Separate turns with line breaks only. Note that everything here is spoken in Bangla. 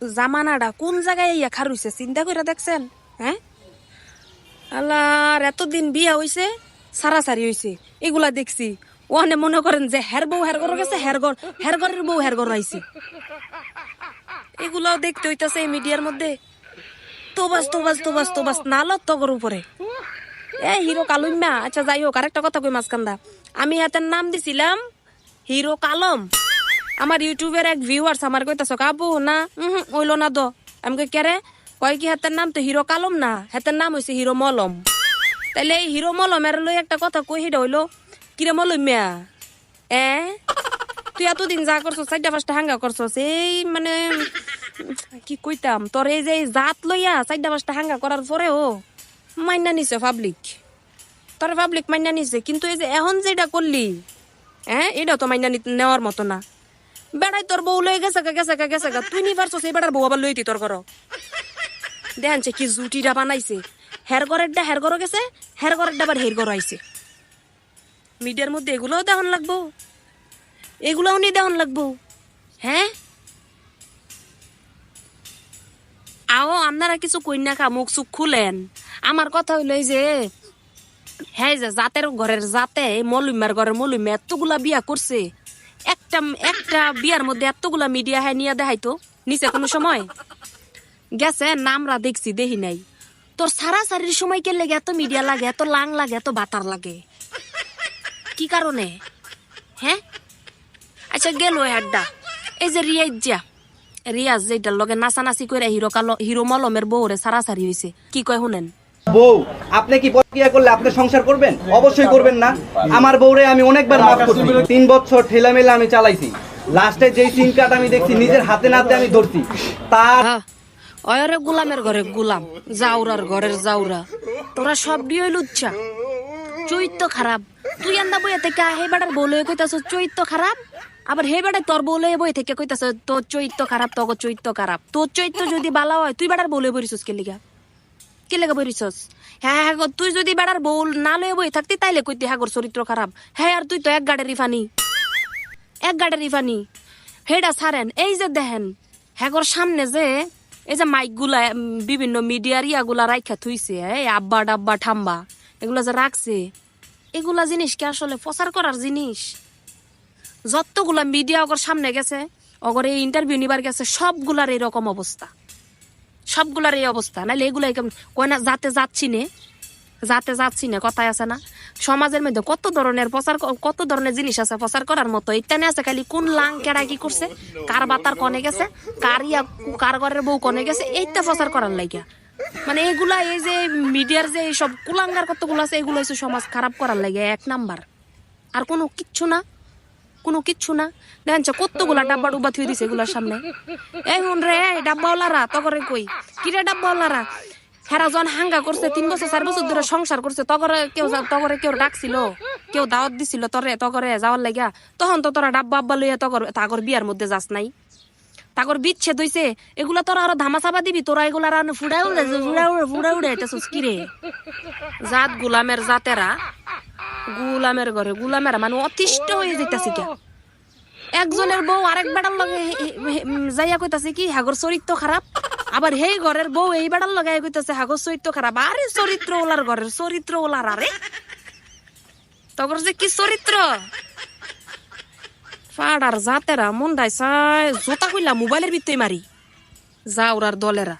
জামানাটা কোন জায়গায় ইয়া খার হইছে? চিন্তা করে দেখছেন হ্যাঁ? আল্লাহর এতদিন বিয়া হইছে, সারাসারি হইছে, এগুলা দেখছি। ওখানে মনে করেন যে হের বউ হের ঘর গেছে, হের ঘর, হের ঘরের বউ হের ঘর আইছে। এগুলাও দেখতে হইতাছে এই মিডিয়ার মধ্যে। তো বাস তুবাস, তোবাস তোবাস তোবাস তোবাস নাল তগর উপরে। এ হিরো কালুম্যা আচ্ছা যাই হোক, আরেকটা কথা কই মাঝকান্দা আমি হাতের নাম দিছিলাম হিরো কালম। আমার ইউটিউবের এক ভিউয়ার্স আমার কইতাছ কাবু না উহুম, হইল না দো। আমি কই কেরে কয় কি হাতের নাম তো হিরো কালম না হাতের নাম হইছে হিরো মলম। তাইলে এই হিরো মলমের লই একটা কথা কই হিটা হইল কিরে মলমিয়া এ তুই এতদিন যা করছস চারটা পাঁচটা হাঙ্গা করছস এই মানে কি কইতাম তোর এই যে জাত লইয়া চারটা পাঁচটা হাঙ্গা করার পরেও মাইনা নিছে পাবলিক তোর পাবলিক মাইনা নিছে কিন্তু এই যে এখন যেটা করলি হ্যাঁ এটা তো মাইনা নেওয়ার মতো না। বেড়াই তোর বউ লয়ে গেছে গেছে গেছে গা। তুই নি পারছস, এই বেড়ার বউ আবার লইতি তোর ঘর দেখছে কি জুটিটা বানাইছে। হের ঘরের ডা হের ঘর গেছে, হের ঘরের ডা আবার হের ঘর আইছে। মিডিয়ার মধ্যে এগুলোও দেখন লাগবো। এগুলোও নি দেখন লাগবো। হ্যাঁ? আও, আপনারা কিছু কন্যা খা, মুখ চুখ খুলেন। আমার কথা হইল যে হ্যাঁ যে জাতের ঘরের জাতে মলুমিয়ার ঘরের মলুমিয়া এতগুলা বিয়া করছে। একটা একটা বিয়ার মধ্যে এতগুলা মিডিয়া হ্যাঁ নিয়ে দেখাইতো নিচে কোনো সময়? গেছে নামরা দেখছি, দেখি নাই। তোর সারা সারির সময় কে লেগে এত মিডিয়া লাগে, এত লাং লাগে, এত বাতার লাগে। কি কারণে? হ্যাঁ? আচ্ছা গেল হাড্ডা এই যে রিয়াজ যা রিয়াজ যেটার লগে নাচানাচি করে হিরো কালো, হিরো মলমের বউরে সারাসারি হয়েছে কি কয় শুনেন?
বউ, আপনি কি প্রক্রিয়া করলে আপনি সংসার করবেন? অবশ্যই করবেন না। আমার বউরে আমি অনেকবার মাফ করছি। তিন বছর ঠেলামেলা আমি চালাইছি। লাস্টে যেই সিম কার্ড আমি দেখছি, নিজের হাতে নাতে আমি ধরছি। তার
হ্যাঁ গুলামের ঘরে গুলাম, জাউরার ঘরের জাউরা। তোরা সব দিয়ে লুচ্ছা চৈত্য খারাপ। তুই আন্দা বইয়া থেকে হে বেটার বলে কইতাছ চৈত্য খারাপ। আবার হে বেটা তোর বলে বই থেকে কইতাছ, তোর চৈত্য খারাপ তোর চৈত্য খারাপ। তোর চৈত্য যদি বালা হয়, তুই বেটার বলে বরিছস কে লিগা? কে লেগে বরিছস হ্যাঁ হ্যাঁ তুই যদি বেড়ার বউল না লয়ে বই থাকতি, তাইলে কইতি হ্যাঁ গোর চরিত্র খারাপ হ্যাঁ আর তুই তো এক গাড়ের রিফানি এক গাড়ের রিফানি হেডা সারেন এই যে দেখেন হ্যাগর সামনে যে, এই যে মাইকগুলা বিভিন্ন মিডিয়ার ইয়াগুলা রাইখা থুইছে এই আব্বা ডাব্বা ঠাম্বা, এগুলা যে রাখছে এগুলা জিনিস কি আসলে প্রচার করার জিনিস? যতগুলা মিডিয়া অগর সামনে গেছে অগর এই ইন্টারভিউ নিবার গেছে সবগুলার এরকম অবস্থা সবগুলার এই অবস্থা। নাহলে এগুলাই কেমন কয় না যাতে যাচ্ছি নে যাতে যাচ্ছি না কথায় আছে না? সমাজের মধ্যে কত ধরনের প্রচার কত ধরনের জিনিস আছে প্রচার করার মতো? ইত্যাদি আছে খালি কোন লাং কেডা কি করছে, কার বাতার কনে গেছে, কার ইয়া কার ঘরের বউ কনে গেছে, এইটা প্রচার করার লাগিয়া মানে এগুলা এই যে মিডিয়ার যে সব কুলাঙ্গার কতগুলো আছে, এগুলো হচ্ছে সমাজ খারাপ করার লাগে এক নাম্বার। আর কোনো কিচ্ছু না। কোনো কিচ্ছু না দেখেন কতগুলা ডাব্বা ডুব্বা থুই দিছে এগুলার সামনে এই হুন রে ডাব্বাওয়ালারা তগরে কই কিরে ডাব্বাওয়ালারা হেরা জন হাঙ্গা করছে তিন বছর চার বছর ধরে সংসার করছে তগরে কেউ তগরে কেউ ডাকছিল কেউ দাওয়াত দিছিল তরে তগরে যাওয়ার লাগিয়া তখন তো তোরা ডাব্বা আব্বা লইয়া তগর তাগর বিয়ার মধ্যে যাস নাই তাগর বিচ্ছেদ হইছে এগুলা তোরা আরও ধামা চাপা দিবি তোরা এগুলা আর ফুড়া উড়ে ফুড়া উড়ে ফুড়া উড়ে এটাছিস কিরে জাত গুলামের জাতেরা গুলামের ঘরে, গুলামেরা মানে অতিষ্ঠ হয়ে যেতেছে কে একজনের বউ আরেক বেড়ার লগে যাইয়া কইতাছে কি, হাগর চরিত্র খারাপ? আবার হেই ঘরের বউ এই বেড়ার লগাই কইতাছে, হাগর চরিত্র খারাপ। আরে চরিত্র ওলার ঘরের চরিত্র ওলার আরে তগর যে কি চরিত্র? ফাড়ার জাতেরা মন চাই জোতা কইলা মোবাইলের ভিতরে মারি। যা ওরার দলেরা।